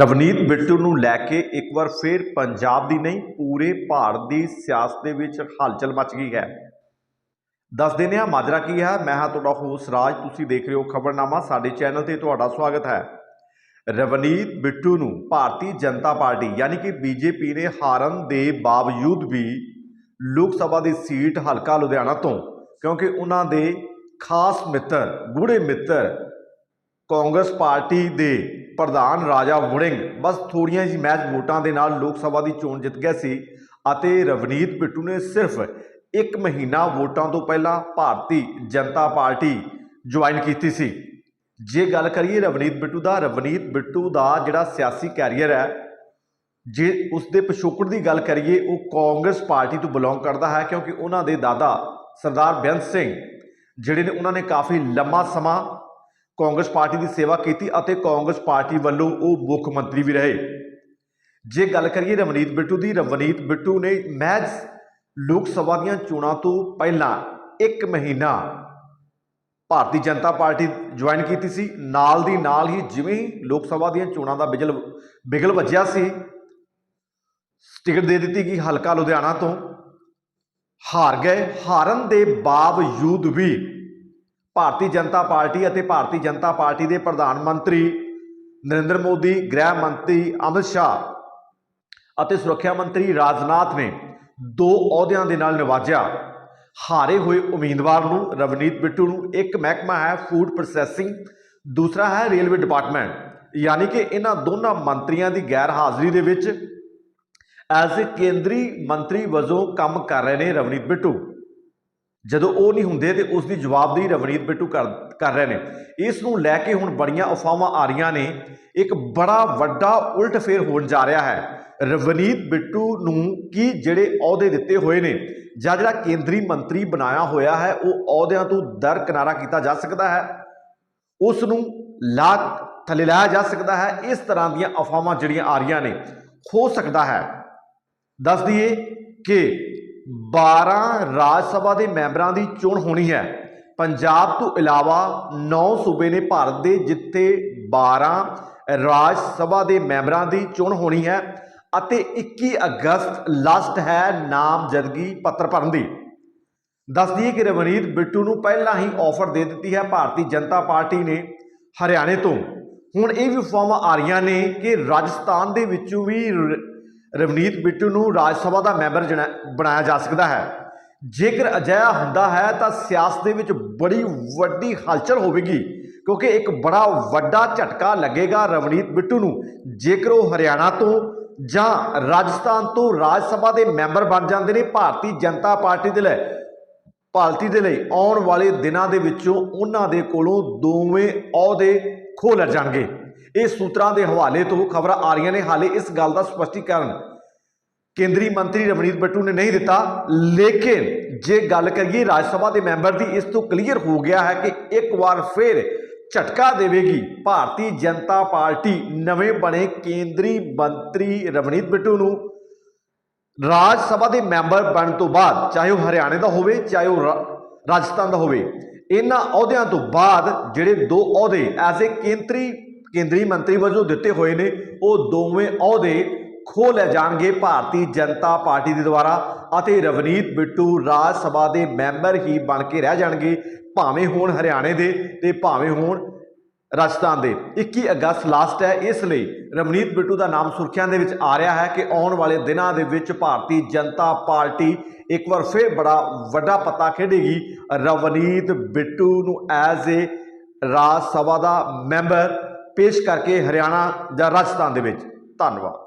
ਰਵਨੀਤ ਬਿੱਟੂ ਨੂੰ ਲੈ ਕੇ ਇੱਕ ਵਾਰ ਫਿਰ ਪੰਜਾਬ ਦੀ ਨਹੀਂ, ਪੂਰੇ ਭਾਰਤ ਦੀ ਸਿਆਸਤ ਦੇ ਵਿੱਚ ਹਲਚਲ ਮਚ ਗਈ ਹੈ। ਦੱਸ ਦਿੰਦੇ ਹਾਂ ਮਾਜਰਾ ਕੀ ਹੈ। ਮੈਂ ਹਾਂ ਤੁਹਾਡਾ ਹੋਸ ਰਾਜ। ਤੁਸੀਂ ਦੇਖ ਰਹੇ ਹੋ ਖਬਰਨਾਮਾ। ਸਾਡੇ ਚੈਨਲ ਤੇ ਤੁਹਾਡਾ ਸਵਾਗਤ ਹੈ। ਰਵਨੀਤ ਬਿੱਟੂ ਨੂੰ ਭਾਰਤੀ ਜਨਤਾ ਪਾਰਟੀ ਯਾਨੀ ਕਿ ਬੀਜੇਪੀ ਨੇ ਹਾਰਨ ਦੇ ਬਾਵਜੂਦ ਵੀ ਲੋਕ ਸਭਾ ਦੀ ਸੀਟ ਹਲਕਾ ਲੁਧਿਆਣਾ ਤੋਂ, ਕਿਉਂਕਿ ਉਹਨਾਂ ਦੇ ਖਾਸ ਮਿੱਤਰ ਗੂੜੇ ਮਿੱਤਰ ਕਾਂਗਰਸ ਪਾਰਟੀ ਦੇ ਪ੍ਰਧਾਨ ਰਾਜਾ ਵੜਿੰਗ ਬਸ ਥੋੜੀਆਂ ਹੀ ਮੈਚ ਵੋਟਾਂ ਦੇ ਨਾਲ ਲੋਕ ਸਭਾ ਦੀ ਚੋਣ ਜਿੱਤ ਗਿਆ ਸੀ ਅਤੇ ਰਵਨੀਤ ਬਿੱਟੂ ਨੇ ਸਿਰਫ ਇੱਕ ਮਹੀਨਾ ਵੋਟਾਂ ਤੋਂ ਪਹਿਲਾਂ ਭਾਰਤੀ ਜਨਤਾ ਪਾਰਟੀ ਜੁਆਇਨ ਕੀਤੀ ਸੀ। ਜੇ ਗੱਲ ਕਰੀਏ ਰਵਨੀਤ ਬਿੱਟੂ ਦਾ, ਰਵਨੀਤ ਬਿੱਟੂ ਦਾ ਜਿਹੜਾ ਸਿਆਸੀ ਕੈਰੀਅਰ ਹੈ, ਜੇ ਉਸ ਦੇ ਪਿਛੋਕੜ ਦੀ ਗੱਲ ਕਰੀਏ, ਉਹ ਕਾਂਗਰਸ ਪਾਰਟੀ ਤੋਂ ਬਿਲੋਂਗ ਕਰਦਾ ਹੈ ਕਿਉਂਕਿ ਉਹਨਾਂ ਦੇ ਦਾਦਾ ਸਰਦਾਰ ਬੇਅੰਤ ਸਿੰਘ, ਜਿਹੜੇ ਨੇ ਉਹਨਾਂ ਨੇ ਕਾਫੀ ਲੰਮਾ ਸਮਾਂ ਕਾਂਗਰਸ ਪਾਰਟੀ ਦੀ ਸੇਵਾ ਕੀਤੀ ਅਤੇ ਕਾਂਗਰਸ ਪਾਰਟੀ ਵੱਲੋਂ ਉਹ ਮੁੱਖ ਮੰਤਰੀ ਵੀ ਰਹੇ। ਜੇ ਗੱਲ ਕਰੀਏ ਰਵਨੀਤ ਬਿੱਟੂ ਦੀ, ਰਵਨੀਤ ਬਿੱਟੂ ਨੇ ਮਹਿਜ਼ ਲੋਕ ਸਭਾ ਦੀਆਂ ਚੋਣਾਂ ਤੋਂ ਪਹਿਲਾਂ ਇੱਕ ਮਹੀਨਾ ਭਾਰਤੀ ਜਨਤਾ ਪਾਰਟੀ ਜੁਆਇਨ ਕੀਤੀ ਸੀ। ਨਾਲ ਦੀ ਨਾਲ ਹੀ ਜਿਵੇਂ ਹੀ ਲੋਕ ਸਭਾ ਦੀਆਂ ਚੋਣਾਂ ਦਾ ਬਿਜਲ, ਬਿਗਲ ਵੱਜਿਆ ਸੀ, ਟਿਕਟ ਦੇ ਦਿੱਤੀ ਗਈ ਹਲਕਾ ਲੁਧਿਆਣਾ ਤੋਂ, ਹਾਰ ਗਏ। ਹਾਰਨ ਦੇ ਬਾਵਜੂਦ ਵੀ ਭਾਰਤੀ ਜਨਤਾ ਪਾਰਟੀ ਅਤੇ ਭਾਰਤੀ ਜਨਤਾ ਪਾਰਟੀ ਦੇ ਪ੍ਰਧਾਨ ਮੰਤਰੀ ਨਰਿੰਦਰ ਮੋਦੀ, ਗ੍ਰਹਿ ਮੰਤਰੀ ਅਮਿਤ ਸ਼ਾਹ ਅਤੇ ਸੁਰੱਖਿਆ ਮੰਤਰੀ ਰਾਜਨਾਥ ਨੇ ਦੋ ਅਹੁਦਿਆਂ ਦੇ ਨਾਲ ਨਿਵਾਜਿਆ। ਹਾਰੇ ਹੋਏ ਉਮੀਦਵਾਰ ਨੂੰ ਰਵਨੀਤ ਬਿੱਟੂ ਨੂੰ ਇੱਕ ਮਹਿਕਮਾ ਹੈ ਫੂਡ ਪ੍ਰੋਸੈਸਿੰਗ, ਦੂਸਰਾ ਹੈ ਰੇਲਵੇ ਡਿਪਾਰਟਮੈਂਟ। ਯਾਨੀ ਕਿ ਇਹਨਾਂ ਦੋਨਾਂ ਮੰਤਰੀਆਂ ਦੀ ਗੈਰ ਹਾਜ਼ਰੀ ਦੇ ਵਿੱਚ ਐਜ਼ ਅ ਕੇਂਦਰੀ ਮੰਤਰੀ ਵਜੋਂ ਕੰਮ ਕਰ ਰਹੇ ਨੇ ਰਵਨੀਤ ਬਿੱਟੂ। ਜਦੋਂ ਉਹ ਨਹੀਂ ਹੁੰਦੇ ਤੇ ਉਸ ਦੀ ਜਵਾਬਦੇਹੀ ਰਵਨੀਤ ਬਿੱਟੂ ਕਰ ਕਰ ਰਹੇ ਨੇ। ਇਸ ਨੂੰ ਲੈ ਕੇ ਹੁਣ ਬੜੀਆਂ ਅਫਵਾਹਾਂ ਆ ਰਹੀਆਂ ਨੇ। ਇੱਕ ਬੜਾ ਵੱਡਾ ਉਲਟ ਫੇਰ ਹੋਣ ਜਾ ਰਿਹਾ ਹੈ। ਰਵਨੀਤ ਬਿੱਟੂ ਨੂੰ ਕੀ ਜਿਹੜੇ ਅਹੁਦੇ ਦਿੱਤੇ ਹੋਏ ਨੇ? ਜਾਂ ਜਿਹੜਾ ਕੇਂਦਰੀ ਮੰਤਰੀ ਬਣਾਇਆ ਹੋਇਆ ਹੈ, ਉਹ ਅਹੁਦਿਆਂ ਤੋਂ ਦਰ ਕਿਨਾਰਾ ਕੀਤਾ ਜਾ ਸਕਦਾ ਹੈ? ਉਸ ਨੂੰ ਲਾ, ਥੱਲੇ ਲਾਇਆ ਜਾ ਸਕਦਾ ਹੈ? ਇਸ ਤਰ੍ਹਾਂ ਦੀਆਂ ਅਫਵਾਹਾਂ ਜਿਹੜੀਆਂ ਆ ਰਹੀਆਂ ਨੇ। ਹੋ ਸਕਦਾ ਹੈ। ਦੱਸ ਦਈਏ ਕਿ 12 ਰਾਜ ਸਭਾ ਦੇ ਮੈਂਬਰਾਂ ਦੀ ਚੋਣ ਹੋਣੀ ਹੈ। ਪੰਜਾਬ ਤੋਂ ਇਲਾਵਾ 9 ਸੂਬੇ ਨੇ ਭਾਰਤ ਦੇ ਜਿੱਥੇ 12 ਰਾਜ ਸਭਾ ਦੇ ਮੈਂਬਰਾਂ ਦੀ ਚੋਣ ਹੋਣੀ ਹੈ ਅਤੇ 21 ਅਗਸਤ ਲਾਸਟ ਹੈ ਨਾਮਜ਼ਦਗੀ ਪੱਤਰ ਭਰਨ ਦੀ। ਦੱਸ ਦਈਏ ਕਿ ਰਵਨੀਤ ਬਿੱਟੂ ਨੂੰ ਪਹਿਲਾਂ ਹੀ ਆਫਰ ਦੇ ਦਿੱਤੀ ਹੈ। ਭਾਰਤੀ ਜਨਤਾ ਪਾਰਟੀ ਨੇ ਹਰਿਆਣੇ ਤੋਂ। ਹੁਣ ਇਹ ਵੀ ਅਫਵਾਹਾਂ ਆ ਰਹੀਆਂ ਨੇ ਕਿ ਰਾਜਸਥਾਨ ਦੇ ਵਿੱਚੋਂ ਵੀ ਰ- ਰਵਨੀਤ ਬਿੱਟੂ ਨੂੰ ਰਾਜ ਸਭਾ ਦਾ ਮੈਂਬਰ ਜਣਾ- ਬਣਾਇਆ ਜਾ ਸਕਦਾ ਹੈ। ਜੇਕਰ ਅਜਿਹਾ ਹੁੰਦਾ ਹੈ ਤਾਂ ਸਿਆਸਤ ਦੇ ਵਿੱਚ ਬੜੀ ਵੱਡੀ ਹਲਚਲ ਹੋਵੇਗੀ, ਕਿਉਂਕਿ ਇੱਕ ਬੜਾ ਵੱਡਾ ਝਟਕਾ ਲੱਗੇਗਾ ਰਵਨੀਤ ਬਿੱਟੂ ਨੂੰ। ਜੇਕਰ ਉਹ ਹਰਿਆਣਾ ਤੋਂ ਜਾਂ ਰਾਜਸਥਾਨ ਤੋਂ ਰਾਜ ਸਭਾ ਦੇ ਮੈਂਬਰ ਬਣ ਜਾਂਦੇ ਨੇ, ਭਾਰਤੀ ਜਨਤਾ ਪਾਰਟੀ ਦੇ ਲਈ ਭਾਰਤੀ ਦੇ ਲਈ ਆਉਣ ਵਾਲੇ ਦਿਨਾਂ ਦੇ ਵਿੱਚੋਂ ਉਹਨਾਂ ਦੇ ਕੋਲੋਂ ਦੋਵੇਂ ਅਹੁਦੇ ਖੋਲ ਜਾਣਗੇ। ਇਹ ਸੂਤਰਾਂ ਦੇ ਹਵਾਲੇ ਤੋਂ ਖਬਰਾਂ ਆ ਰਹੀਆਂ ਨੇ। ਹਾਲੇ ਇਸ ਗੱਲ ਦਾ ਸਪਸ਼ਟੀਕਰਨ ਕੇਂਦਰੀ ਮੰਤਰੀ ਰਵਨੀਤ ਬਿੱਟੂ ਨੇ ਨਹੀਂ ਦਿੱਤਾ। ਲੇਕਿਨ ਜੇ ਗੱਲ ਕਰੀਏ ਰਾਜ ਸਭਾ ਦੇ ਮੈਂਬਰ ਦੀ, ਇਸ ਤੋਂ ਕਲੀਅਰ ਹੋ ਗਿਆ ਹੈ ਕਿ ਇੱਕ ਵਾਰ ਫਿਰ ਝਟਕਾ ਦੇਵੇਗੀ। ਭਾਰਤੀ ਜਨਤਾ ਪਾਰਟੀ ਨਵੇਂ ਬਣੇ ਕੇਂਦਰੀ ਮੰਤਰੀ ਰਵਨੀਤ ਬਿੱਟੂ ਨੂੰ। ਰਾਜ ਸਭਾ ਦੇ ਮੈਂਬਰ ਬਣਨ ਤੋਂ ਬਾਅਦ, ਚਾਹੇ ਉਹ ਹਰਿਆਣੇ ਦਾ ਹੋਵੇ, ਚਾਹੇ ਉਹ ਰਾਜਸਥਾਨ ਦਾ ਹੋਵੇ, ਇਹਨਾਂ ਅਹੁਦਿਆਂ ਤੋਂ ਬਾਅਦ ਜਿਹੜੇ ਦੋ ਅਹੁਦੇ ਐਜ਼ ਏ ਕੇਂਦਰੀ ਕੇਂਦਰੀ ਮੰਤਰੀ ਵਜੋਂ ਦਿੱਤੇ ਹੋਏ ਨੇ, ਉਹ ਦੋਵੇਂ ਅਹੁਦੇ ਖੋਹ ਲੈ ਜਾਣਗੇ ਭਾਰਤੀ ਜਨਤਾ ਪਾਰਟੀ ਦੇ ਦੁਆਰਾ ਅਤੇ ਰਵਨੀਤ ਬਿੱਟੂ ਰਾਜ ਸਭਾ ਦੇ ਮੈਂਬਰ ਹੀ ਬਣ ਕੇ ਰਹਿ ਜਾਣਗੇ, ਭਾਵੇਂ ਹੋਣ ਹਰਿਆਣੇ ਦੇ ਤੇ ਭਾਵੇਂ ਹੋਣ ਰਾਜਸਥਾਨ ਦੇ। 21 ਅਗਸਤ ਲਾਸਟ ਹੈ, ਇਸ ਲਈ ਰਵਨੀਤ ਬਿੱਟੂ ਦਾ ਨਾਮ ਸੁਰਖੀਆਂ ਦੇ ਵਿੱਚ ਆ ਰਿਹਾ ਹੈ ਕਿ ਆਉਣ ਵਾਲੇ ਦਿਨਾਂ ਦੇ ਵਿੱਚ ਭਾਰਤੀ ਜਨਤਾ ਪਾਰਟੀ ਇੱਕ ਵਾਰ ਫਿਰ ਬੜਾ ਵੱਡਾ ਪਤਾ ਖੇਡੇਗੀ। ਰਵਨੀਤ ਬਿੱਟੂ ਨੂੰ as a Raj Sabha the member ਪੇਸ਼ ਕਰਕੇ ਹਰਿਆਣਾ ਜਾਂ ਰਾਜਸਥਾਨ ਦੇ ਵਿੱਚ। ਧੰਨਵਾਦ।